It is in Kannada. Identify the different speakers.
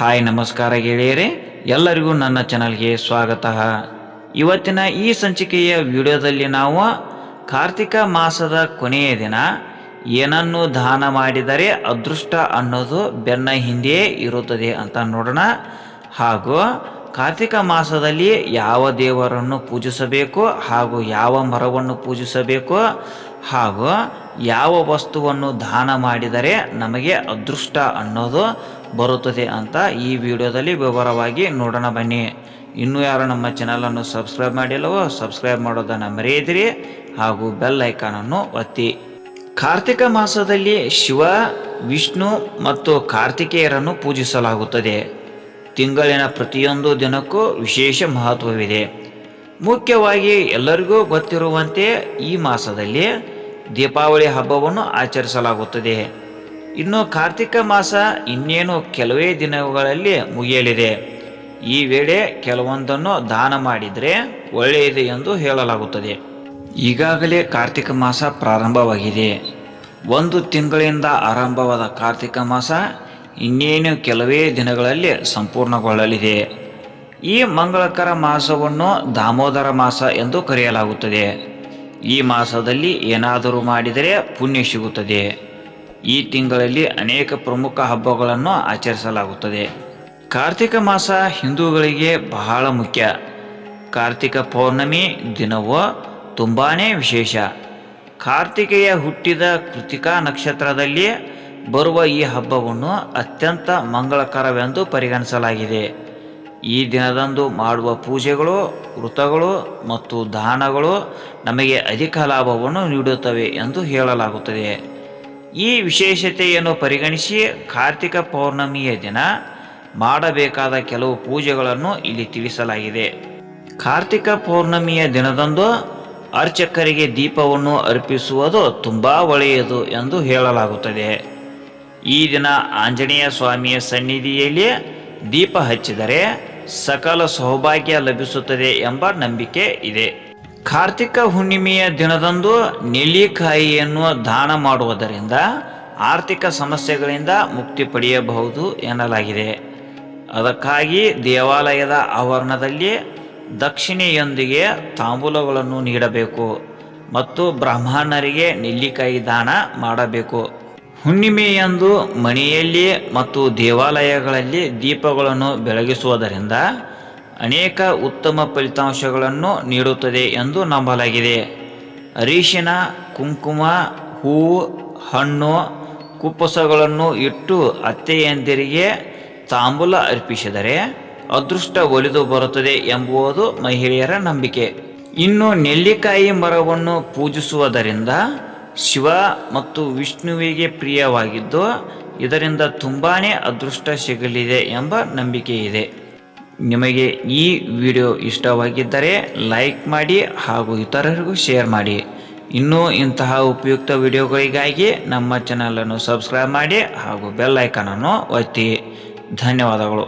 Speaker 1: ಹಾಯ್, ನಮಸ್ಕಾರ ಗೆಳೆಯರೆ. ಎಲ್ಲರಿಗೂ ನನ್ನ ಚಾನಲ್ಗೆ ಸ್ವಾಗತ. ಇವತ್ತಿನ ಈ ಸಂಚಿಕೆಯ ವಿಡಿಯೋದಲ್ಲಿ ನಾವು ಕಾರ್ತಿಕ ಮಾಸದ ಕೊನೆಯ ದಿನ ಏನನ್ನು ದಾನ ಮಾಡಿದರೆ ಅದೃಷ್ಟ ಅನ್ನೋದು ಬೆನ್ನ ಹಿಂದೆಯೇ ಇರುತ್ತದೆ ಅಂತ ನೋಡೋಣ. ಹಾಗೂ ಕಾರ್ತಿಕ ಮಾಸದಲ್ಲಿ ಯಾವ ದೇವರನ್ನು ಪೂಜಿಸಬೇಕು ಹಾಗೂ ಯಾವ ಮರವನ್ನು ಪೂಜಿಸಬೇಕು ಹಾಗೂ ಯಾವ ವಸ್ತುವನ್ನು ದಾನ ಮಾಡಿದರೆ ನಮಗೆ ಅದೃಷ್ಟ ಅನ್ನೋದು ಬರುತ್ತದೆ ಅಂತ ಈ ವಿಡಿಯೋದಲ್ಲಿ ವಿವರವಾಗಿ ನೋಡೋಣ ಬನ್ನಿ. ಇನ್ನೂ ಯಾರು ನಮ್ಮ ಚಾನಲನ್ನು ಸಬ್ಸ್ಕ್ರೈಬ್ ಮಾಡಿಲ್ಲವೋ ಸಬ್ಸ್ಕ್ರೈಬ್ ಮಾಡೋದನ್ನು ಮರೆಯದಿರಿ ಹಾಗೂ ಬೆಲ್ ಐಕಾನನ್ನು ಒತ್ತಿ. ಕಾರ್ತಿಕ ಮಾಸದಲ್ಲಿ ಶಿವ, ವಿಷ್ಣು ಮತ್ತು ಕಾರ್ತಿಕೇಯರನ್ನು ಪೂಜಿಸಲಾಗುತ್ತದೆ. ತಿಂಗಳಿನ ಪ್ರತಿಯೊಂದು ದಿನಕ್ಕೂ ವಿಶೇಷ ಮಹತ್ವವಿದೆ. ಮುಖ್ಯವಾಗಿ ಎಲ್ಲರಿಗೂ ಗೊತ್ತಿರುವಂತೆ ಈ ಮಾಸದಲ್ಲಿ ದೀಪಾವಳಿ ಹಬ್ಬವನ್ನು ಆಚರಿಸಲಾಗುತ್ತದೆ. ಇನ್ನು ಕಾರ್ತಿಕ ಮಾಸ ಇನ್ನೇನು ಕೆಲವೇ ದಿನಗಳಲ್ಲಿ ಮುಗಿಯಲಿದೆ. ಈ ವೇಳೆ ಕೆಲವೊಂದನ್ನು ದಾನ ಮಾಡಿದರೆ ಒಳ್ಳೆಯದು ಎಂದು ಹೇಳಲಾಗುತ್ತದೆ. ಈಗಾಗಲೇ ಕಾರ್ತಿಕ ಮಾಸ ಪ್ರಾರಂಭವಾಗಿದೆ. ಒಂದು ತಿಂಗಳಿಂದ ಆರಂಭವಾದ ಕಾರ್ತಿಕ ಮಾಸ ಇನ್ನೇನು ಕೆಲವೇ ದಿನಗಳಲ್ಲಿ ಸಂಪೂರ್ಣಗೊಳ್ಳಲಿದೆ. ಈ ಮಂಗಳಕರ ಮಾಸವನ್ನು ದಾಮೋದರ ಮಾಸ ಎಂದು ಕರೆಯಲಾಗುತ್ತದೆ. ಈ ಮಾಸದಲ್ಲಿ ಏನಾದರೂ ಮಾಡಿದರೆ ಪುಣ್ಯ ಸಿಗುತ್ತದೆ. ಈ ತಿಂಗಳಲ್ಲಿ ಅನೇಕ ಪ್ರಮುಖ ಹಬ್ಬಗಳನ್ನು ಆಚರಿಸಲಾಗುತ್ತದೆ. ಕಾರ್ತಿಕ ಮಾಸ ಹಿಂದೂಗಳಿಗೆ ಬಹಳ ಮುಖ್ಯ. ಕಾರ್ತಿಕ ಪೌರ್ಣಮಿ ದಿನವೂ ತುಂಬಾ ವಿಶೇಷ. ಕಾರ್ತಿಕೆಯ ಹುಟ್ಟಿದ ಕೃತಿಕಾ ನಕ್ಷತ್ರದಲ್ಲಿ ಬರುವ ಈ ಹಬ್ಬವನ್ನು ಅತ್ಯಂತ ಮಂಗಳಕರವೆಂದು ಪರಿಗಣಿಸಲಾಗಿದೆ. ಈ ದಿನದಂದು ಮಾಡುವ ಪೂಜೆಗಳು ವೃತಗಳು ಮತ್ತು ದಾನಗಳು ನಮಗೆ ಅಧಿಕ ಲಾಭವನ್ನು ನೀಡುತ್ತವೆ ಎಂದು ಹೇಳಲಾಗುತ್ತದೆ. ಈ ವಿಶೇಷತೆಯನ್ನು ಪರಿಗಣಿಸಿ ಕಾರ್ತಿಕ ಪೌರ್ಣಮಿಯ ದಿನ ಮಾಡಬೇಕಾದ ಕೆಲವು ಪೂಜೆಗಳನ್ನು ಇಲ್ಲಿ ತಿಳಿಸಲಾಗಿದೆ. ಕಾರ್ತಿಕ ಪೌರ್ಣಮಿಯ ದಿನದಂದು ಅರ್ಚಕರಿಗೆ ದೀಪವನ್ನು ಅರ್ಪಿಸುವುದು ತುಂಬ ಒಳ್ಳೆಯದು ಎಂದು ಹೇಳಲಾಗುತ್ತದೆ. ಈ ದಿನ ಆಂಜನೇಯ ಸ್ವಾಮಿಯ ಸನ್ನಿಧಿಯಲ್ಲಿ ದೀಪ ಹಚ್ಚಿದರೆ ಸಕಲ ಸೌಭಾಗ್ಯ ಲಭಿಸುತ್ತದೆ ಎಂಬ ನಂಬಿಕೆ ಇದೆ. ಕಾರ್ತಿಕ ಹುಣ್ಣಿಮೆಯ ದಿನದಂದು ನೆಲ್ಲಿಕಾಯಿಯನ್ನು ದಾನ ಮಾಡುವುದರಿಂದ ಆರ್ಥಿಕ ಸಮಸ್ಯೆಗಳಿಂದ ಮುಕ್ತಿ ಪಡೆಯಬಹುದು ಎನ್ನಲಾಗಿದೆ. ಅದಕ್ಕಾಗಿ ದೇವಾಲಯದ ಆವರಣದಲ್ಲಿ ದಕ್ಷಿಣೆಯೊಂದಿಗೆ ತಾಂಬೂಲಗಳನ್ನು ನೀಡಬೇಕು ಮತ್ತು ಬ್ರಾಹ್ಮಣರಿಗೆ ನೆಲ್ಲಿಕಾಯಿ ದಾನ ಮಾಡಬೇಕು. ಹುಣ್ಣಿಮೆಯಂದು ಮನೆಯಲ್ಲಿ ಮತ್ತು ದೇವಾಲಯಗಳಲ್ಲಿ ದೀಪಗಳನ್ನು ಬೆಳಗಿಸುವುದರಿಂದ ಅನೇಕ ಉತ್ತಮ ಫಲಿತಾಂಶಗಳನ್ನು ನೀಡುತ್ತದೆ ಎಂದು ನಂಬಲಾಗಿದೆ. ಅರಿಶಿನ, ಕುಂಕುಮ, ಹೂವು, ಹಣ್ಣು, ಕುಪ್ಪಸಗಳನ್ನು ಇಟ್ಟು ಅತ್ತೆಯಂದಿರಿಗೆ ತಾಂಬೂಲ ಅರ್ಪಿಸಿದರೆ ಅದೃಷ್ಟ ಒಲಿದು ಬರುತ್ತದೆ ಎಂಬುದು ಮಹಿಳೆಯರ ನಂಬಿಕೆ. ಇನ್ನು ನೆಲ್ಲಿಕಾಯಿ ಮರವನ್ನು ಪೂಜಿಸುವುದರಿಂದ ಶಿವ ಮತ್ತು ವಿಷ್ಣುವಿಗೆ ಪ್ರಿಯವಾಗಿದ್ದು, ಇದರಿಂದ ತುಂಬಾ ಅದೃಷ್ಟ ಸಿಗಲಿದೆ ಎಂಬ ನಂಬಿಕೆ ಇದೆ. ನಿಮಗೆ ಈ ವಿಡಿಯೋ ಇಷ್ಟವಾಗಿದ್ದರೆ ಲೈಕ್ ಮಾಡಿ ಹಾಗೂ ಇತರರಿಗೂ ಶೇರ್ ಮಾಡಿ. ಇನ್ನೂ ಇಂತಹ ಉಪಯುಕ್ತ ವಿಡಿಯೋಗಳಿಗಾಗಿ ನಮ್ಮ ಚಾನಲನ್ನು ಸಬ್ಸ್ಕ್ರೈಬ್ ಮಾಡಿ ಹಾಗೂ ಬೆಲ್ ಐಕನನ್ನು ಒತ್ತಿ. ಧನ್ಯವಾದಗಳು.